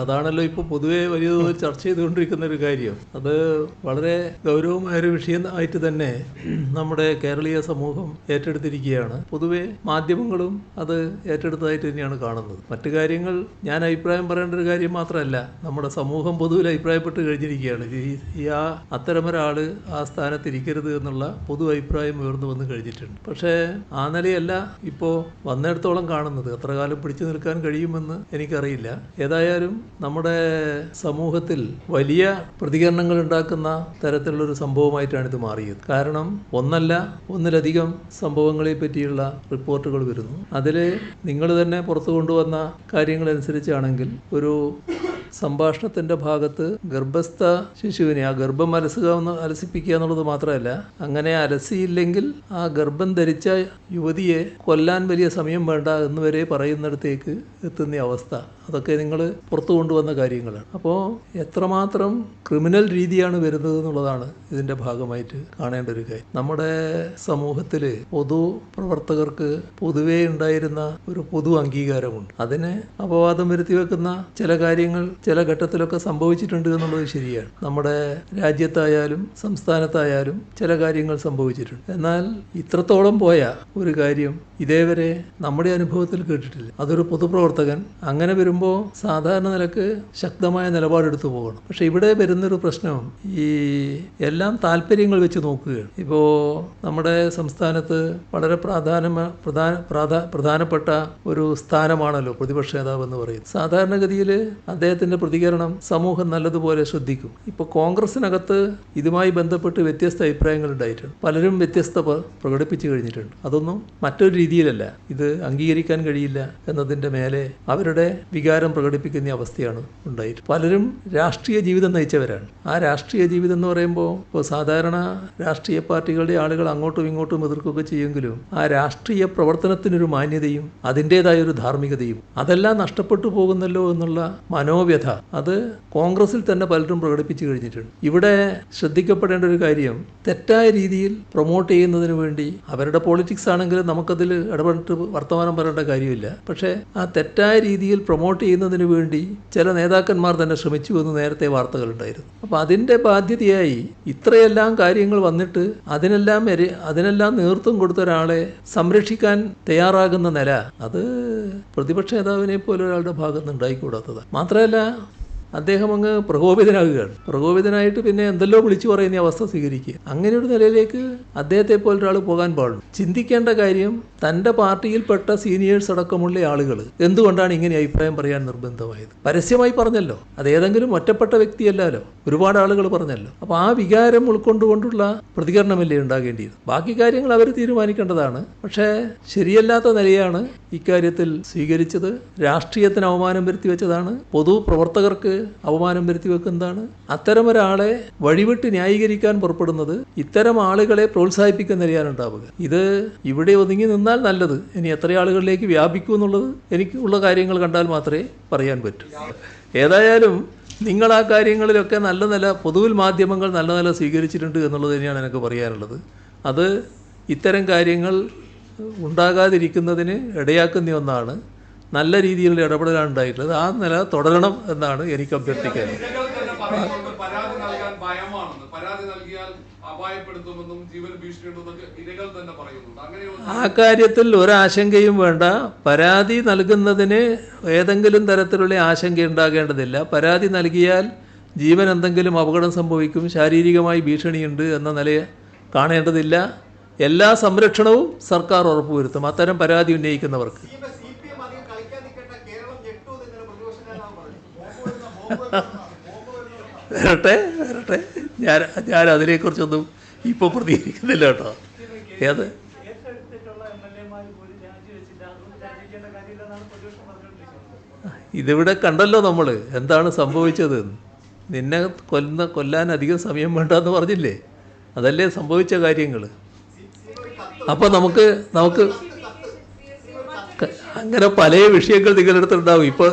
അതാണല്ലോ ഇപ്പോൾ പൊതുവേ വലിയ തോതിൽ ചർച്ച ചെയ്തുകൊണ്ടിരിക്കുന്ന ഒരു കാര്യം. അത് വളരെ ഗൗരവമായ ഒരു വിഷയം ആയിട്ട് തന്നെ നമ്മുടെ കേരളീയ സമൂഹം ഏറ്റെടുത്തിരിക്കുകയാണ്. പൊതുവെ മാധ്യമങ്ങളും അത് ഏറ്റെടുത്തതായിട്ട് തന്നെയാണ് കാണുന്നത്. മറ്റു കാര്യങ്ങൾ ഞാൻ അഭിപ്രായം പറയേണ്ട ഒരു കാര്യം മാത്രമല്ല നമ്മുടെ സമൂഹം പൊതുവിൽ അഭിപ്രായപ്പെട്ട് കഴിഞ്ഞിരിക്കുകയാണ്. ഈ ആ ആ അത്തരമൊരാൾ ആ സ്ഥാനത്തിരിക്കരുത് എന്നുള്ള പൊതു അഭിപ്രായം ഉയർന്നു വന്ന് കഴിഞ്ഞിട്ടുണ്ട്. പക്ഷേ ആ നിലയല്ല ഇപ്പോൾ വന്നിടത്തോളം കാണുന്നത്. എത്ര കാലം പിടിച്ചു നിൽക്കാൻ കഴിയുമെന്ന് എനിക്കറിയില്ല. ഏതായാലും നമ്മുടെ സമൂഹത്തിൽ വലിയ പ്രതികരണങ്ങൾ ഉണ്ടാക്കുന്ന തരത്തിലുള്ളൊരു സംഭവമായിട്ടാണ് ഇത് മാറിയത്. കാരണം ഒന്നല്ല ഒന്നിലധികം സംഭവങ്ങളെ പറ്റിയുള്ള റിപ്പോർട്ടുകൾ വരുന്നു. അതിൽ നിങ്ങൾ തന്നെ പുറത്തു കൊണ്ടുവന്ന കാര്യങ്ങളനുസരിച്ചാണെങ്കിൽ ഒരു സംഭാഷണത്തിന്റെ ഭാഗത്ത് ഗർഭസ്ഥ ശിശുവിനെ ആ ഗർഭം അലസുക എന്ന് അലസിപ്പിക്കുക എന്നുള്ളത് മാത്രമല്ല അങ്ങനെ അലസിയില്ലെങ്കിൽ ആ ഗർഭം ധരിച്ച യുവതിയെ കൊല്ലാൻ വലിയ സമയം വേണ്ട എന്ന് വരെ പറയുന്നിടത്തേക്ക് എത്തുന്ന അവസ്ഥ. അതൊക്കെ നിങ്ങൾ പുറത്തു കൊണ്ടുവന്ന കാര്യങ്ങളാണ്. അപ്പോൾ എത്രമാത്രം ക്രിമിനൽ രീതിയാണ് വരുന്നത് എന്നുള്ളതാണ് ഇതിന്റെ ഭാഗമായിട്ട് കാണേണ്ട ഒരു കാര്യം. നമ്മുടെ സമൂഹത്തിൽ പൊതു പ്രവർത്തകർക്ക് പൊതുവേ ഉണ്ടായിരുന്ന ഒരു പൊതു അംഗീകാരമുണ്ട്. അതിന് അപവാദം വരുത്തി വെക്കുന്ന ചില കാര്യങ്ങൾ ചില ഘട്ടത്തിലൊക്കെ സംഭവിച്ചിട്ടുണ്ട് എന്നുള്ളത് ശരിയാണ്. നമ്മുടെ രാജ്യത്തായാലും സംസ്ഥാനത്തായാലും ചില കാര്യങ്ങൾ സംഭവിച്ചിട്ടുണ്ട്. എന്നാൽ ഇത്രത്തോളം പോയ ഒരു കാര്യം ഇതേവരെ നമ്മുടെ അനുഭവത്തിൽ കേട്ടിട്ടില്ല. അതൊരു പൊതുപ്രവർത്തകൻ അങ്ങനെ വരുമ്പോൾ സാധാരണ നിലയ്ക്ക് ശക്തമായ നിലപാടെടുത്തു പോകണം. പക്ഷെ ഇവിടെ വരുന്നൊരു പ്രശ്നം ഈ എല്ലാം താല്പര്യങ്ങൾ വെച്ച് നോക്കുകയാണ്. ഇപ്പോൾ നമ്മുടെ സംസ്ഥാനത്ത് വളരെ പ്രാധാന പ്രധാന പ്രാധാ പ്രധാനപ്പെട്ട ഒരു സ്ഥാനമാണല്ലോ പ്രതിപക്ഷ നേതാവ് എന്ന് പറയുന്നത്. സാധാരണഗതിയിൽ അദ്ദേഹത്തിന്റെ പ്രതികരണം സമൂഹം നല്ലതുപോലെ ശ്രദ്ധിക്കും. ഇപ്പൊ കോൺഗ്രസിനകത്ത് ഇതുമായി ബന്ധപ്പെട്ട് വ്യത്യസ്ത അഭിപ്രായങ്ങൾ ഉണ്ടായിട്ടുണ്ട്. പലരും വ്യത്യസ്ത പ്രകടിപ്പിച്ചു കഴിഞ്ഞിട്ടുണ്ട്. അതൊന്നും മറ്റൊരു രീതിയിലല്ല. ഇത് അംഗീകരിക്കാൻ കഴിയില്ല എന്നതിന്റെ മേലെ അവരുടെ വികാരം പ്രകടിപ്പിക്കുന്ന അവസ്ഥയാണ് ഉണ്ടായിട്ട് പലരും രാഷ്ട്രീയ ജീവിതം നയിച്ചവരാണ്. ആ രാഷ്ട്രീയ ജീവിതം എന്ന് പറയുമ്പോൾ ഇപ്പോൾ സാധാരണ രാഷ്ട്രീയ പാർട്ടികളുടെ ആളുകൾ അങ്ങോട്ടും ഇങ്ങോട്ടും എതിർക്കുകയൊക്കെ ചെയ്യുമെങ്കിലും ആ രാഷ്ട്രീയ പ്രവർത്തനത്തിനൊരു മാന്യതയും അതിന്റെതായ ഒരു ധാർമ്മികതയും അതെല്ലാം നഷ്ടപ്പെട്ടു പോകുന്നല്ലോ എന്നുള്ള മനോവ്യഥ അത് കോൺഗ്രസിൽ തന്നെ പലരും പ്രകടിപ്പിച്ചു കഴിഞ്ഞിട്ടുണ്ട്. ഇവിടെ ശ്രദ്ധിക്കപ്പെടേണ്ട ഒരു കാര്യം തെറ്റായ രീതിയിൽ പ്രൊമോട്ട് ചെയ്യുന്നതിന് വേണ്ടി അവരുടെ പോളിറ്റിക്സ് ആണെങ്കിലും നമുക്കതിൽ ഇടപെട്ട് വർത്തമാനം പറയേണ്ട കാര്യമില്ല. പക്ഷേ ആ തെറ്റായ രീതിയിൽ പ്രൊമോട്ട് ചെയ്യുന്നതിന് വേണ്ടി ചില നേതാക്കന്മാർ തന്നെ ശ്രമിച്ചു എന്ന് നേരത്തെ വാർത്തകളുണ്ടായിരുന്നു അപ്പോൾ അതിന്റെ ബാധ്യതയായി ഇത്രയെല്ലാം കാര്യങ്ങൾ വന്നിട്ട് അതിനെല്ലാം അതിനെല്ലാം നേതൃത്വം കൊടുത്ത ഒരാളെ സംരക്ഷിക്കാൻ തയ്യാറാകുന്ന നില അത് പ്രതിപക്ഷ നേതാവിനെ പോലെ ഒരാളുടെ ഭാഗത്ത് ഉണ്ടായിക്കൂടാത്തതാണ്. മാത്രമല്ല അദ്ദേഹം അങ്ങ് പ്രകോപിതനാകുകയാണ്. പ്രകോപിതനായിട്ട് പിന്നെ എന്തെല്ലോ വിളിച്ചു പറയുന്ന അവസ്ഥ സ്വീകരിക്കുക. അങ്ങനെ ഒരു നിലയിലേക്ക് അദ്ദേഹത്തെ പോലെ ഒരാൾ പോകാൻ പാടുള്ളൂ. ചിന്തിക്കേണ്ട കാര്യം തന്റെ പാർട്ടിയിൽപ്പെട്ട സീനിയേഴ്സ് അടക്കമുള്ള ആളുകൾ എന്തുകൊണ്ടാണ് ഇങ്ങനെ അഭിപ്രായം പറയാൻ നിർബന്ധമായത്? പരസ്യമായി പറഞ്ഞല്ലോ. അത് ഏതെങ്കിലും ഒറ്റപ്പെട്ട വ്യക്തിയല്ലല്ലോ. ഒരുപാട് ആളുകൾ പറഞ്ഞല്ലോ. അപ്പോൾ ആ വികാരം ഉൾക്കൊണ്ടുകൊണ്ടുള്ള പ്രതികരണമല്ലേ ഉണ്ടാകേണ്ടിയത്? ബാക്കി കാര്യങ്ങൾ അവർ തീരുമാനിക്കേണ്ടതാണ്. പക്ഷേ ശരിയല്ലാത്ത നിലയാണ് ഇക്കാര്യത്തിൽ സ്വീകരിച്ചത്. രാഷ്ട്രീയത്തിന് അവമാനം വരുത്തി വെച്ചതാണ്. പൊതു പ്രവർത്തകർക്ക് അപമാനം വരുത്തി വെക്കുന്നതാണ്. അത്തരമൊരാളെ വഴിവിട്ട് ന്യായീകരിക്കാൻ പുറപ്പെടുന്നത് ഇത്തരം ആളുകളെ പ്രോത്സാഹിപ്പിക്കുന്ന നിലയാനുണ്ടാവുക ഇത് ഇവിടെ ഒതുങ്ങി നിന്നാൽ നല്ലത്. ഇനി എത്ര ആളുകളിലേക്ക് വ്യാപിക്കൂ എന്നുള്ളത് എനിക്ക് ഉള്ള കാര്യങ്ങൾ കണ്ടാൽ മാത്രമേ പറയാൻ പറ്റൂ. ഏതായാലും നിങ്ങൾ ആ കാര്യങ്ങളിലൊക്കെ നല്ല നില പൊതുവിൽ മാധ്യമങ്ങൾ നല്ല നില സ്വീകരിച്ചിട്ടുണ്ട് എന്നുള്ളത് തന്നെയാണ് എനിക്ക് പറയാനുള്ളത്. അത് ഇത്തരം കാര്യങ്ങൾ ഉണ്ടാകാതിരിക്കുന്നതിന് ഇടയാക്കുന്ന ഒന്നാണ്. നല്ല രീതിയിലുള്ള ഇടപെടലാണ് ഉണ്ടായിട്ടുള്ളത്. ആ നില തുടരണം എന്നാണ് എനിക്ക് അഭ്യർത്ഥിക്കാനുള്ളത് അങ്ങനെയൊന്നും ആ കാര്യത്തിൽ ഒരാശങ്കയും വേണ്ട. പരാതി നൽകുന്നതിന് ഏതെങ്കിലും തരത്തിലുള്ള ആശങ്ക ഉണ്ടാകേണ്ടതില്ല. പരാതി നൽകിയാൽ ജീവൻ എന്തെങ്കിലും അപകടം സംഭവിക്കും ശാരീരികമായി ഭീഷണിയുണ്ട് എന്ന നിലയെ കാണേണ്ടതില്ല. എല്ലാ സംരക്ഷണവും സർക്കാർ ഉറപ്പുവരുത്തും. അത്തരം പരാതി ഉന്നയിക്കുന്നവർക്ക്. വരട്ടെ വരട്ടെ. ഞാൻ ഞാൻ അതിനെക്കുറിച്ചൊന്നും ഇപ്പോൾ പ്രതികരിക്കുന്നില്ല കേട്ടോ. ഏത്? ഇതിവിടെ കണ്ടല്ലോ നമ്മൾ എന്താണ് സംഭവിച്ചത്? നിന്നെ കൊല്ലുന്ന കൊല്ലാൻ അധികം സമയം വേണ്ടെന്ന് പറഞ്ഞില്ലേ? അതല്ലേ സംഭവിച്ച കാര്യങ്ങൾ അപ്പോൾ നമുക്ക് നമുക്ക് അങ്ങനെ പല വിഷയങ്ങൾ നിങ്ങളുടെ അടുത്തുണ്ടാവും. ഇപ്പോൾ